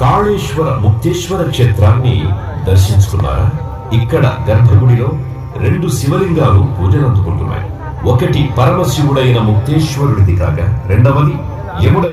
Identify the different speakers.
Speaker 1: కాళేశ్వర ముక్తేశ్వర క్షేత్రాన్ని దర్శించుకున్నారా? ఇక్కడ గర్భగుడిలో రెండు శివలింగాలు పూజలందుకుంటున్నాయి ఒకటి పరమశివుడైన ముక్తేశ్వరుడిది కాగా రెండవది యముడ